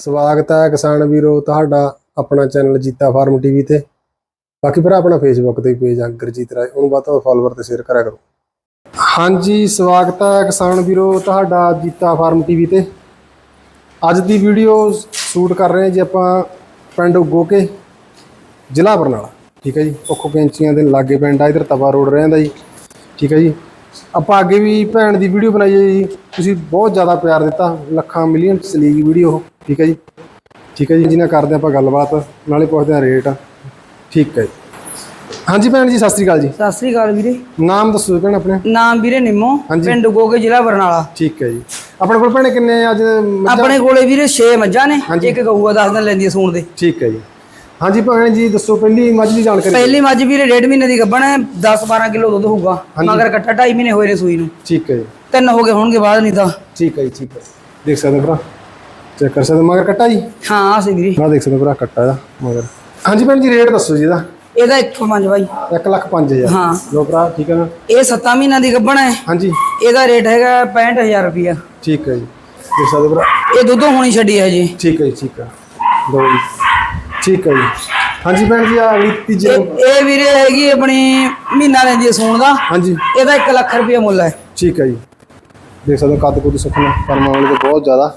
ਸਵਾਗਤ ਹੈ ਕਿਸਾਨ ਵੀਰੋ, ਤੁਹਾਡਾ ਆਪਣਾ ਚੈਨਲ ਜੀਤਾ ਫਾਰਮ ਟੀਵੀ ਤੇ। ਬਾਕੀ ਭਰਾ, ਆਪਣਾ ਫੇਸਬੁੱਕ ਤੇ ਪੇਜ ਆ, ਗੁਰਜੀਤ ਰਾਏ। ਉਹਨੂੰ ਵੱਧ ਤੋਂ ਵੱਧ ਫਾਲੋਅਰ ਤੇ ਸ਼ੇਅਰ ਕਰਿਆ ਕਰੋ। ਹਾਂਜੀ, ਸਵਾਗਤ ਹੈ ਕਿਸਾਨ ਵੀਰੋ, ਤੁਹਾਡਾ ਜੀਤਾ ਫਾਰਮ ਟੀਵੀ ਤੇ। ਅੱਜ ਦੀ ਵੀਡੀਓ ਸ਼ੂਟ ਕਰ ਰਹੇ ਹਾਂ ਜੀ ਆਪਾਂ ਪਿੰਡ ਉਗੋਕੇ ਜ਼ਿਲ੍ਹਾ ਬਰਨਾਲਾ। ਠੀਕ ਹੈ ਜੀ ਪੱਖੋ ਕੈਂਚੀਆਂ ਦੇ ਲਾਗੇ ਪਿੰਡ ਆ, ਇਧਰ ਤਵਾ ਰੋਡ ਰਹਿੰਦਾ ਜੀ। ਠੀਕ ਹੈ ਜੀ ਆਪਾਂ ਅੱਗੇ ਵੀ ਭੈਣ ਦੀ ਵੀਡੀਓ ਬਣਾਈ ਹੈ ਜੀ। ਤੁਸੀਂ ਬਹੁਤ ਜ਼ਿਆਦਾ ਪਿਆਰ ਦਿੱਤਾ ਲੱਖਾਂ ਮਿਲੀਅਨ ਚਲੀ ਗਈ ਵੀਡੀਓ ਠੀਕ ਹੈ ਜੀ? ਠੀਕ ਹੈ ਜੀ ਜਿਹਨਾਂ ਕਰਦੇ ਆਪਾਂ ਗੱਲਬਾਤ ਨਾਲੇ ਪੁੱਛਦੇ ਆ ਰੇਟ ਠੀਕ ਹੈ ਜੀ। ਹਾਂਜੀ ਭੈਣ ਜੀ ਸਤਿ ਸ੍ਰੀ ਅਕਾਲ ਜੀ। ਸਤਿ ਸ੍ਰੀ ਅਕਾਲ ਵੀਰੇ। ਨਾਮ ਦੱਸੋ ਭੈਣ ਆਪਣੇ। ਨਾਮ ਵੀਰੇ ਨਿੰਮੋ। ਪਿੰਡ ਗੋਗੇ ਜ਼ਿਲ੍ਹਾ ਬਰਨਾਲਾ। ਠੀਕ ਹੈ ਜੀ। ਆਪਣੇ ਕੋਲ ਭੈਣੇ ਕਿੰਨੇ ਅੱਜ? ਆਪਣੇ ਕੋਲੇ ਵੀਰੇ 6 ਮੱਝਾਂ ਨੇ। ਇੱਕ ਗਊਆ 10 ਦਿਨ ਲੈਂਦੀ ਸੂਣ ਦੇ। ਠੀਕ ਹੈ ਜੀ। ਹਾਂਜੀ ਭੈਣ ਜੀ ਦੱਸੋ ਪਹਿਲੀ ਮੱਝ ਦੀ ਜਾਣਕਾਰੀ ਪਹਿਲੀ ਮੱਝ ਵੀਰੇ ਡੇਢ ਮਹੀਨੇ ਦੀ ਗੱਭਣ ਹੈ 10 12 ਕਿਲੋ ਦੁੱਧ ਹੋਊਗਾ। ਮਗਰ ਕੱਟਾ 2.5 ਮਹੀਨੇ ਹੋਏ ਨੇ ਸੂਈ ਨੂੰ। ਠੀਕ ਹੈ ਜੀ। ਤਿੰਨ ਹੋ ਗਏ ਹੋਣਗੇ ਬਾਅਦ ਨਹੀਂ ਤਾਂ। ਠੀਕ ਹੈ ਜੀ ਠੀਕ ਹੈ। ਦੇਖ ਸਕਦੇ ਭਰਾ। ਚੈੱਕ ਕਰ ਸਕਦੇ ਮਗਰ ਕੱਟਾ ਜੀ? ਹਾਂ ਆ ਸੀ ਵੀਰੇ। ਆ ਦੇਖ ਸਕਦੇ ਭਰਾ ਕੱਟਾ ਇਹਦਾ ਮਗਰ। ਹਾਂਜੀ ਭੈਣ ਜੀ ਰੇਟ ਦੱਸੋ ਜੀ ਇਹਦਾ। ਇਹਦਾ 105 ਬਾਈ। 1 ਲੱਖ 5000 ਹਾਂ। ਲੋ ਭਰਾ ਠੀਕ ਹੈ ਨਾ? ਇਹ 7 ਮਹੀਨਿਆਂ ਦੀ ਗੱਭਣ ਹੈ। ਹਾਂਜੀ। ਇਹਦਾ ਰੇਟ ਹੈਗਾ 65000 ਰੁਪਿਆ ਠੀਕ ਹੈ ਜੀ। ਦੇਖ ਸਕਦੇ ਭਰਾ। ਇਹ ਦੁੱਧੋਂ ਹੋਣੀ ਛੱਡੀ ਹੈ ਜੀ ਠੀਕ ਹੈ ਜੀ ਠੀਕ ਹੈ। ਲੋ ਜੀ। ਠੀਕ ਹੈ ਜੀ। ਹਾਂਜੀ ਭੈਣ ਜੀ ਆ ਅਗਲੀ ਤੀਜੀ ਇਹ ਇਹ ਵੀਰੇ ਹੈਗੀ ਆਪਣੀ ਮਹੀਨਾ ਲੈਂਦੀ ਹੈ ਸੂਣ ਦਾ। ਹਾਂਜੀ। ਇਹਦਾ 1 ਲੱਖ ਰੁਪਿਆ ਮੁੱਲ ਹੈ। ਠੀਕ ਹੈ ਜੀ। ਦੇਖ ਸਕਦੇ ਹੋ ਕੱਦ ਕੁੱਦ ਸੁਖਣਾ ਕਰਮਾਂ ਵਾਲੇ ਤੇ ਬਹੁਤ ਜ਼ਿਆਦਾ।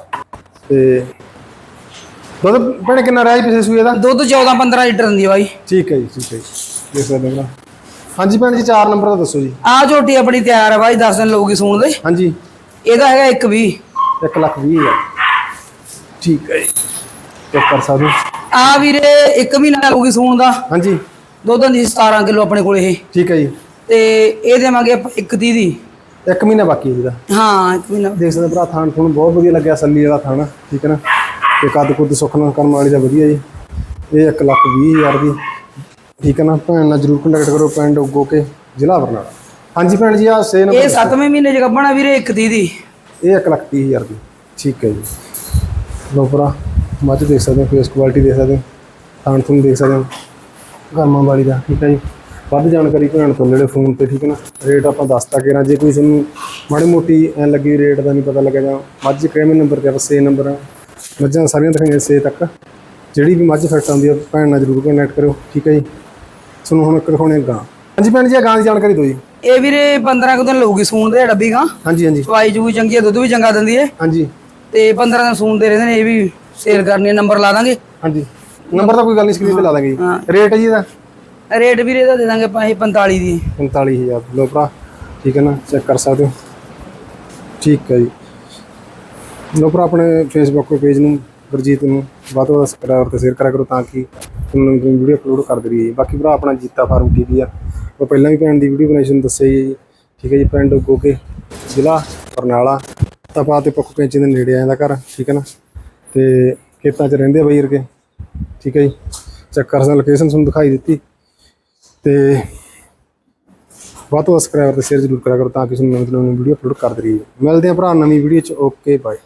ਤੇ ਦੁੱਧ ਭੈਣੇ ਕਿੰਨਾ ਰਹਿ ਜੀ ਪਿਛਲੇ ਸੂਏ ਦਾ? ਦੁੱਧ 14 15 ਲੀਟਰ ਦਿੰਦੀ ਹੈ ਬਾਈ। ਠੀਕ ਹੈ ਜੀ ਠੀਕ ਹੈ ਜੀ। ਦੇਖ ਸਕਦੇ ਹੋ ਭਰਾ। ਹਾਂਜੀ ਭੈਣ ਜੀ 4 ਨੰਬਰ ਦਾ ਦੱਸੋ ਜੀ। ਆ ਝੋਟੀ ਆਪਣੀ ਤਿਆਰ ਹੈ ਬਾਈ 10 ਦਿਨ ਲਊਗੀ ਸੂਣ ਦੇ ਹਾਂਜੀ। ਇਹਦਾ ਹੈਗਾ 120 1 ਲੱਖ 20 ਹਜ਼ਾਰ। ਠੀਕ ਹੈ ਜੀ। ਚੈੱਕ ਕਰ ਸਕਦੇ ਹੋ। ਆ ਵੀਰੇ 1 ਮਹੀਨਾ ਲਊਗੀ ਸੂਣ ਦਾ। ਹਾਂਜੀ। ਦੁੱਧ ਦੀ 17 ਕਿਲੋ ਆਪਣੇ ਕੋਲ ਇਹ। ਠੀਕ ਹੈ ਜੀ। ਤੇ ਇਹ ਦੇਵਾਂਗੇ ਆਪਾਂ 130 ਦੀ। ਇੱਕ ਮਹੀਨਾ ਬਾਕੀ ਹੈ ਜਿਹਦਾ ਹਾਂ 1 ਮਹੀਨਾ। ਦੇਖ ਸਕਦੇ ਭਰਾ ਥਾਣ ਤੁਹਾਨੂੰ ਬਹੁਤ ਵਧੀਆ ਲੱਗਿਆ ਸੱਲੀ ਵਾਲਾ ਥਾਣ ਠੀਕ ਹੈ ਨਾ? ਤੇ ਕੱਦ ਕੁੱਦ ਸੁਖਣਾ ਕਰਮ ਵਾਲੀ ਦਾ ਵਧੀਆ ਜੀ। ਇਹ 1 ਲੱਖ 20 ਹਜ਼ਾਰ ਦੀ ਠੀਕ ਹੈ ਨਾ? ਭੈਣ ਨਾਲ ਜਰੂਰ ਕੰਟੈਕਟ ਕਰੋ ਪਿੰਡ ਉਗੋ ਕੇ ਜ਼ਿਲ੍ਹਾ ਬਰਨਾਲਾ। ਹਾਂਜੀ ਭੈਣ ਜੀ ਆ ਸੇ ਇਹ ਨੰਬਰ 7ਵੇਂ ਮਹੀਨੇ ਚ ਗੱਭਣਾ ਵੀਰੇ 130 ਦੀ। ਇਹ 1 ਲੱਖ 30 ਹਜ਼ਾਰ ਦੀ ਠੀਕ ਹੈ ਜੀ। ਲੋ ਭਰਾ। ਮੱਝ ਦੇਖ ਸਕਦੇ ਹੋ ਫੇਸ ਕੁਆਲਿਟੀ ਦੇਖ ਸਕਦੇ ਹੋ ਥਾਣ ਤੁਹਾਨੂੰ ਦੇਖ ਸਕਦੇ ਹੋ ਕਰਮਾਂ ਵਾਲੀ ਦਾ ਠੀਕ ਹੈ ਜੀ। ਵੱਧ ਜਾਣਕਾਰੀ ਭੈਣ ਤੋਂ ਜਿਹੜੇ ਫੋਨ ਤੇ ਠੀਕ ਹੈ ਨਾ। ਰੇਟ ਆਪਾਂ ਦੱਸਤਾ ਕਿ ਜੇ ਕੋਈ ਤੁਹਾਨੂੰ ਮਾੜੀ ਮੋਟੀ ਐ ਲੱਗੀ ਰੇਟ ਦਾ ਨਹੀਂ ਪਤਾ ਲੱਗਿਆ ਜਾਂ ਮੱਝ ਕਿਹੜੇ ਨੰਬਰ ਤੇ ਆਪਾਂ ਨੰਬਰ ਮੱਝਾਂ ਸਾਰੀਆਂ ਦਿਖਾਈਆਂ ਸੇ ਤੱਕ। ਜਿਹੜੀ ਵੀ ਮੱਝ ਫਿੱਟ ਆਉਂਦੀ ਹੈ ਭੈਣ ਨਾਲ ਜ਼ਰੂਰ ਕੰਟੈਕਟ ਕਰਿਓ ਠੀਕ ਹੈ ਜੀ। ਤੁਹਾਨੂੰ ਹੁਣ ਇੱਕ ਦਿਖਾਉਣੇ ਗਾਂ। ਹਾਂਜੀ ਭੈਣ ਜੀ ਆ ਗਾਂ ਦੀ ਜਾਣਕਾਰੀ ਦਿਓ ਜੀ। ਇਹ ਵੀਰੇ 15 ਕੁ ਦਿਨ ਲਊਗੀ ਸੂਣ ਦੇ ਡੱਬੀ ਗਾਂ। ਹਾਂਜੀ ਹਾਂਜੀ। ਚਵਾਈ ਜੂਈ ਚੰਗੀ ਹੈ ਦੁੱਧ ਵੀ ਚੰਗਾ ਦਿੰਦੀ ਹੈ ਹਾਂਜੀ। ਤੇ 15 ਦਿਨ ਸੂਣ ਦੇ ਰਹਿੰਦੇ ਨੇ ਇਹ ਵੀ ਸੇਲ ਕਰਨੀ ਹੈ ਨੰਬਰ ਲਾ ਦਾਂਗੇ। ਹਾਂਜੀ। ਨੰਬਰ ਤਾਂ ਕੋਈ ਗੱਲ ਨਹੀਂ ਸਕਰੀਨ ਤੇ ਲਾ ਦਾਂਗੇ। ਜੀ। ਰੇਟ ਹੈ ਜੀ ਇਹਦਾ? ਰੇਟ ਵੀਰੇ ਇਹਦਾ ਦੇ ਦਾਂਗੇ ਆਪਾਂ ਇਹ 45 ਦੀ। 45000 ਲੋ ਭਰਾ ਠੀਕ ਹੈ ਨਾ? ਚੈੱਕ ਕਰ ਸਕਦੇ ਹੋ। ਠੀਕ ਹੈ ਜੀ। ਲੋ ਭਰਾ ਆਪਣੇ ਫੇਸਬੁੱਕ ਪੇਜ ਨੂੰ ਗੁਰਜੀਤ ਨੂੰ ਵੱਧ ਤੋਂ ਵੱਧ ਸਬਸਕ੍ਰਾਈਬ ਤੇ ਸ਼ੇਅਰ ਕਰਿਆ ਕਰੋ ਤਾਂ ਕਿ ਤੁਹਾਨੂੰ ਨਵੀਂ ਵੀਡੀਓ ਅਪਲੋਡ ਕਰਦੇ ਰਹੀਏ ਬਾਕੀ ਭਰਾ ਆਪਣਾ ਜੀਤਾ ਫਾਰਮ ਟੀਵੀ ਆ? ਉਹ ਪਹਿਲਾਂ ਵੀ ਭੈਣ ਦੀ ਵੀਡੀਓ ਬਣਾਈ ਸੀ ਤੁਹਾਨੂੰ ਦੱਸਿਆ ਜੀ। ਠੀਕ ਹੈ ਜੀ ਪਿੰਡ ਗੋਕੇ ਜ਼ਿਲ੍ਹਾ ਬਰਨਾਲਾ। ਤਪਾ ਤੇ ਪੱਖੋ ਕੈਂਚੀ ਦੇ ਨੇੜੇ ਆ ਜਾਂਦਾ ਘਰ ਠੀਕ ਹੈ ਨਾ? ਤੇ ਖੇਤਾਂ 'ਚ ਰਹਿੰਦੇ ਆ ਬਈ ਵਰਗੇ। ਠੀਕ ਹੈ ਜੀ। ਚੱਕਰ ਕਰ ਲੋਕੇਸ਼ਨ ਤੁਹਾਨੂੰ ਦਿਖਾਈ ਦਿੱਤੀ। ਤੇ ਵੱਧ ਤੋਂ ਵੱਧ ਸਬਸਕ੍ਰਾਈਬਰ ਤੇ ਸ਼ੇਅਰ ਜ਼ਰੂਰ ਕਰਿਆ ਕਰੋ ਤਾਂ ਕਿ ਤੁਹਾਨੂੰ ਨਵੀਂ ਤੋਂ ਨਵੀਂ ਵੀਡੀਓ ਅਪਲੋਡ ਕਰਦੇ ਰਹੀਏ ਮਿਲਦੇ ਹਾਂ ਭਰਾ ਨਵੀਂ ਵੀਡੀਓ 'ਚ। Okay bye